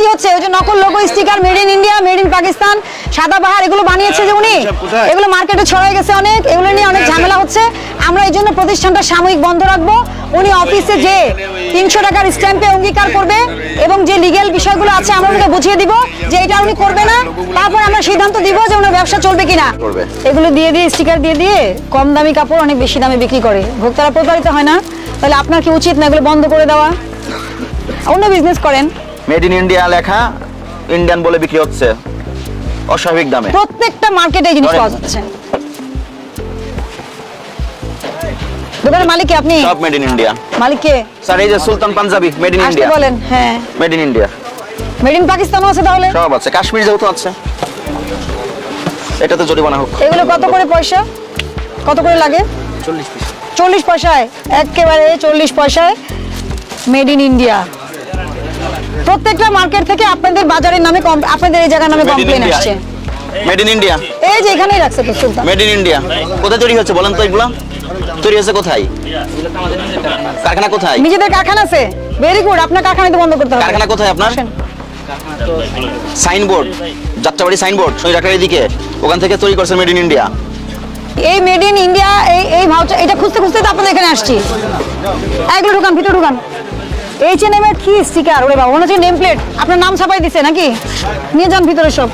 কি হচ্ছে? ওই যে নকল logo sticker made in India made in Pakistan সাদা বাহার এগুলো বানিয়েছে যে উনি। এগুলো মার্কেটে ছড়াই গেছে অনেক এগুলো নিয়ে অনেক ঝামেলা হচ্ছে। আমরা এই জন্য প্রতিষ্ঠানটা সাময়িক বন্ধ রাখব। উনি অফিসে যে তিনশো টাকার স্ট্যাম্পে অঙ্গীকার করবে এবং যে লিগেল বিষয়গুলো আছে আমরা ওনাকে বুঝিয়ে দিব যে এটা উনি করবে না। তারপর আমরা সিদ্ধান্ত দিব যে ওনার ব্যবসা চলবে কিনা। এগুলো দিয়ে দিয়ে স্টিকার দিয়ে দিয়ে কম দামি কাপড় অনেক বেশি দামে বিক্রি করে। ভোক্তারা প্রতারিত হয় না। তাহলে আপনার কি উচিত না এগুলো বন্ধ করে দেওয়া? অন্য বিজনেস করেন। মেড ইন ইন্ডিয়া লেখা ইন্ডিয়ান বলে বিক্রি হচ্ছে। অস্বাভাবিক দামে। প্রত্যেকটা মার্কেটে এই জিনিস পাওয়া যাচ্ছে দোকানের মালিক কে আপনি? সব মেড ইন ইন্ডিয়া মালিক কে? স্যার এই যে সুলতান পাঞ্জাবি মেড ইন ইন্ডিয়া বলেন হ্যাঁ। Made in India made in পাকিস্তানও আছে তাহলে? সব আছে। কাশ্মীর যেহেতু আছে। এটা তো জরিমানা হোক। এগুলো কত করে পয়সা? কত করে লাগে? চল্লিশ পয়সায়। একেবারে চল্লিশ পয়সায় মেড ইন ইন্ডিয়া প্রত্যেকটা মার্কেট থেকে আপনাদের বাজারের নামে আপনাদের এই জায়গার নামে কমপ্লেন আসছে। মেড ইন ইন্ডিয়া এই যে এখানেই রাখছে তো সুলতান মেড ইন ইন্ডিয়া কোথায় তৈরি হচ্ছে বলেন তো এগুলো? তৈরি হচ্ছে কোথায়? কারখানা কোথায়? নিজেদের কারখানা আছে। ভেরি গুড আপনার কারখানায় তো বন্ধ করতে হবে। কারখানা কোথায় আপনার। সাইনবোর্ড যাত্রাবাড়ি সাইনবোর্ড শনি রাখার দিকে ওখান থেকে তৈরি করছে মেড ইন ইন্ডিয়া এই মেড ইন ইন্ডিয়া এই এই ভাউচার এটা খুঁজতে খুঁজতে তো আপনাদের এখানে আসছি। এগুলো ঢুকান ভিতরে ঢুকান। এইচ এন এম এর কি স্টিকার ওরে বাবা মনে হচ্ছে নেম প্লেট আপনার নাম ছাপাই দিছে নাকি? নিয়ে যান ভিতরে সব।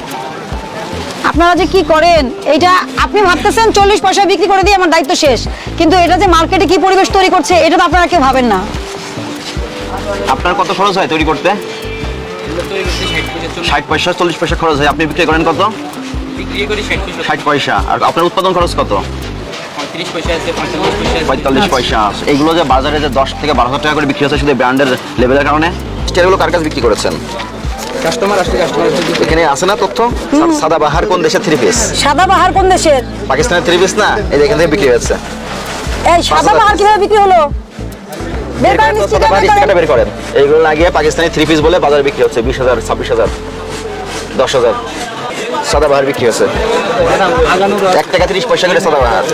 আপনারা যে কি করেন এটা আপনি ভাবতেছেন চল্লিশ পয়সা বিক্রি করে দিয়ে আমার দায়িত্ব শেষ। কিন্তু এটা যে মার্কেটে কি পরিবেশ তৈরি করছে এটা তো আপনারা কেউ ভাবেন না। আপনার কত খরচ হয় তৈরি করতে? ষাট পয়সা চল্লিশ পয়সা খরচ হয়। আপনি বিক্রি করেন কত? ষাট পয়সা। আর আপনার উৎপাদন খরচ কত? পঁয়ত্রিশ পয়সা আছে পঁয়তাল্লিশ পয়সা আছে। পঁয়তাল্লিশ এইগুলো যে বাজারে যে দশ থেকে বারো হাজার টাকা করে বিক্রি হচ্ছে শুধু ব্র্যান্ডের লেভেলের কারণে স্টেয়ারগুলো কার কাছে বিক্রি করেছেন? কাস্টমার আসলে কাস্টমার এখানে আছে না তথ্য? সাদা বাহার কোন দেশের থ্রি পিস সাদা বাহার কোন দেশের? পাকিস্তানের থ্রি পিস না? এই এখান থেকে বিক্রি হচ্ছে এই সাদা বাহার কীভাবে বিক্রি হলো? বের করেন? এইগুলো লাগিয়ে পাকিস্তানি থ্রি পিস বলে বাজারে বিক্রি হচ্ছে বিশ হাজার ছাব্বিশ হাজার দশ হাজার। সাদা বাহার বিক্রি হচ্ছে এক টাকা তিরিশ পয়সা করে সাদা বাহার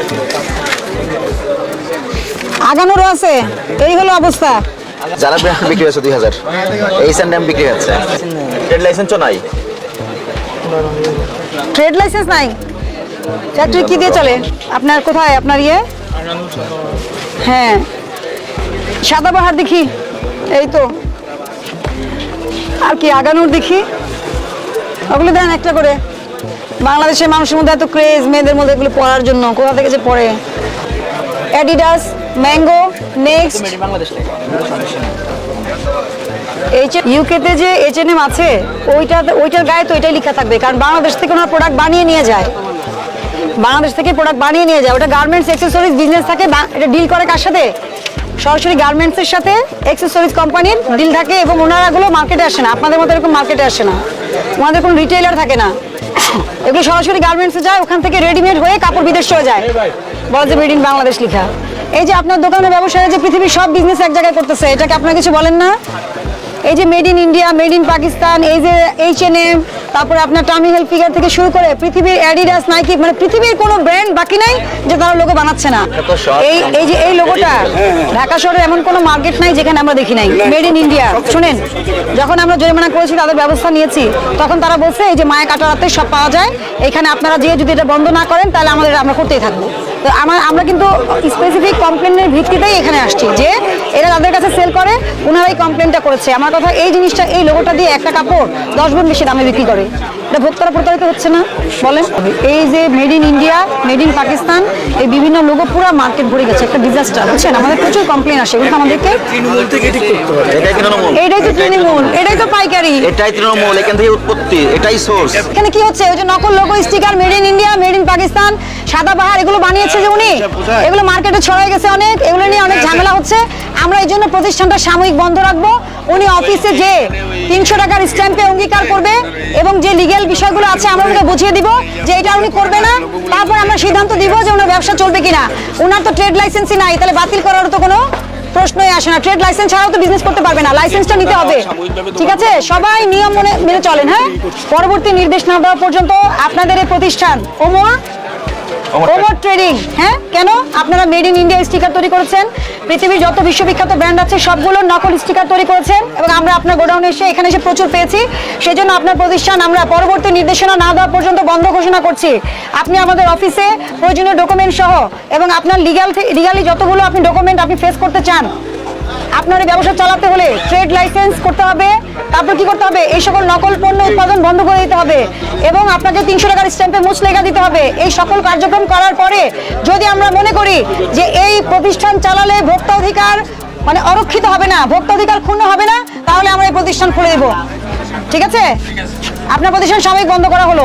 আগানোরও আছে। এই হলো অবস্থা। যারা ব্র্যান্ড বিক্রি হচ্ছে দুই হাজার এইচ অ্যান্ড এম বিক্রি হচ্ছে। ট্রেড লাইসেন্সও নাই। ট্রেড লাইসেন্স নাই। ফ্যাক্টরি কি দিয়ে চলে? আপনার কোথায়? আপনার ইয়ে? হ্যাঁ। সাদা বাহার দেখি। এই তো। আর কি আগানোর দেখি। ওগুলো দেন একটা করে। বাংলাদেশের মানুষের মধ্যে এত ক্রেজ মেয়েদের মধ্যে এগুলো পড়ার জন্য। কোথা থেকে যে পড়ে? অ্যাডিডাস ম্যাঙ্গো নেক্সট এইচ ইউকেতে যে এইচ এন এম আছে ওইটা ওইটার গায়ে তো ওইটাই লেখা থাকবে, কারণ বাংলাদেশ থেকে ওনার প্রোডাক্ট বানিয়ে নিয়ে যায়। বাংলাদেশ থেকে প্রোডাক্ট বানিয়ে নিয়ে যায়। ওটা গার্মেন্টস অ্যাক্সেসরিজ বিজনেস থাকে এটা ডিল করে কার সাথে? সরাসরি গার্মেন্টসের সাথে অ্যাক্সেসরিজ কোম্পানির ডিল থাকে, এবং ওনারাগুলো মার্কেটে আসে না। আপনাদের মতো এরকম মার্কেটে আসে না। ওনাদের কোনো রিটেইলার থাকে না। এগুলো সরাসরি গার্মেন্টসে যায় ওখান থেকে রেডিমেড হয়ে কাপড় বিদেশ চলে যায়। বল যে মেড ইন বাংলাদেশ লিখা। এই যে আপনার দোকানের ব্যবসায় যে পৃথিবীর সব বিজনেস এক জায়গায় করতেছে এটাকে আপনার কিছু বলেন না? এই যে made in India made in Pakistan এই যে এইচ এন এম তারপরে আপনার টামি হেলথ ফিগার থেকে শুরু করে পৃথিবীর অ্যাডিডাস নাইকি মানে পৃথিবীর কোনো ব্র্যান্ড বাকি নাই যে তারা লোগো বানাচ্ছে না। এই এই যে এই লোগোটা ঢাকা শহরে এমন কোনো মার্কেট নাই যেখানে আমরা দেখি নাই। মেড ইন ইন্ডিয়া শুনেন যখন আমরা জরিমানা করেছি তাদের ব্যবস্থা নিয়েছি তখন তারা বলছে এই যে মায়া কাটারাতে সব পাওয়া যায় এখানে আপনারা যেয়ে যদি এটা বন্ধ না করেন তাহলে আমাদের আমরা করতেই থাকব। তো আমার আমরা কিন্তু স্পেসিফিক কমপ্লেনের ভিত্তিতেই এখানে আসছি যে এরা তাদের কাছে সেল করে ওনারাই কমপ্লেনটা করেছে। আমার কথা এই জিনিসটা এই লোগোটা দিয়ে একটা কাপড় দশ গুণ বেশি দামে বিক্রি করে। এটা ভোক্তারা প্রতারিত হচ্ছে না? বলেন। এই যে made in India made in Pakistan এই বিভিন্ন লোগো পুরো মার্কেট ভরে গেছে। একটা ডিজাস্টার বুঝছেন? আমাদের প্রচুর কমপ্লেন আসে। এগুলো আমাদেরকে এটাই তো তৃণমূল। এটাই তো পাইকারি। এটাই তৃণমূল এখান থেকে উৎপত্তি এটাই সোর্স এখানে কি হচ্ছে? ওই যে নকল logo sticker made in India made in Pakistan সাদা বাহার এগুলো বানিয়েছে যে উনি। এগুলো মার্কেটে ছড়াই গেছে অনেক এগুলো নিয়ে অনেক ঝামেলা হচ্ছে। আমরা এই জন্য প্রতিষ্ঠানটা সাময়িক বন্ধ রাখব। উনি অফিসে যে তিনশো টাকার স্ট্যাম্পে অঙ্গীকার করবে এবং যে লিগেল বিষয়গুলো আছে আমরা ওনাকে বুঝিয়ে দিব যে এটা উনি করবে না। তারপর আমরা সিদ্ধান্ত দিব যে ওনার ব্যবসা চলবে কিনা। ওনার তো ট্রেড লাইসেন্সই নাই তাহলে বাতিল করার তো কোনো প্রশ্নই আসে না। ট্রেড লাইসেন্স ছাড়াও তো বিজনেস করতে পারবে না লাইসেন্সটা নিতে হবে। ঠিক আছে? সবাই নিয়ম মনে মেনে চলেন হ্যাঁ? পরবর্তী নির্দেশ না দেওয়া পর্যন্ত আপনাদের এই প্রতিষ্ঠান ওমোয়া। ওমর ট্রেডিং হ্যাঁ? কেন? আপনারা মেড ইন ইন্ডিয়া স্টিকার তৈরি করেছেন। পৃথিবীর যত বিশ্ববিখ্যাত ব্র্যান্ড আছে সবগুলো নকল স্টিকার তৈরি করেছেন এবং আমরা আপনার গোডাউনে এসে এখানে এসে প্রচুর পেয়েছি। সেই জন্য আপনার প্রতিষ্ঠান আমরা পরবর্তী নির্দেশনা না দেওয়া পর্যন্ত বন্ধ ঘোষণা করছি। আপনি আমাদের অফিসে প্রয়োজনীয় ডকুমেন্ট সহ এবং আপনার লিগাল লিগালি যতগুলো আপনি ডকুমেন্ট আপনি ফেস করতে চান, আপনার ব্যবসা চালাতে হলে ট্রেড লাইসেন্স করতে হবে। তারপর কি করতে হবে? এই সকল নকল পণ্য উৎপাদন বন্ধ করে দিতে হবে এবং আপনাকে তিনশো টাকার স্ট্যাম্পে মুছ লেখা দিতে হবে। এই সকল কার্যক্রম করার পরে যদি আমরা মনে করি যে এই প্রতিষ্ঠান চালালে ভোক্তা অধিকার মানে অরক্ষিত হবে না, ভোক্তা অধিকার ক্ষুণ্ণ হবে না, তাহলে আমরা এই প্রতিষ্ঠান খুলে দেবো। ঠিক আছে? আপনার প্রতিষ্ঠান সাময়িক বন্ধ করা হলো।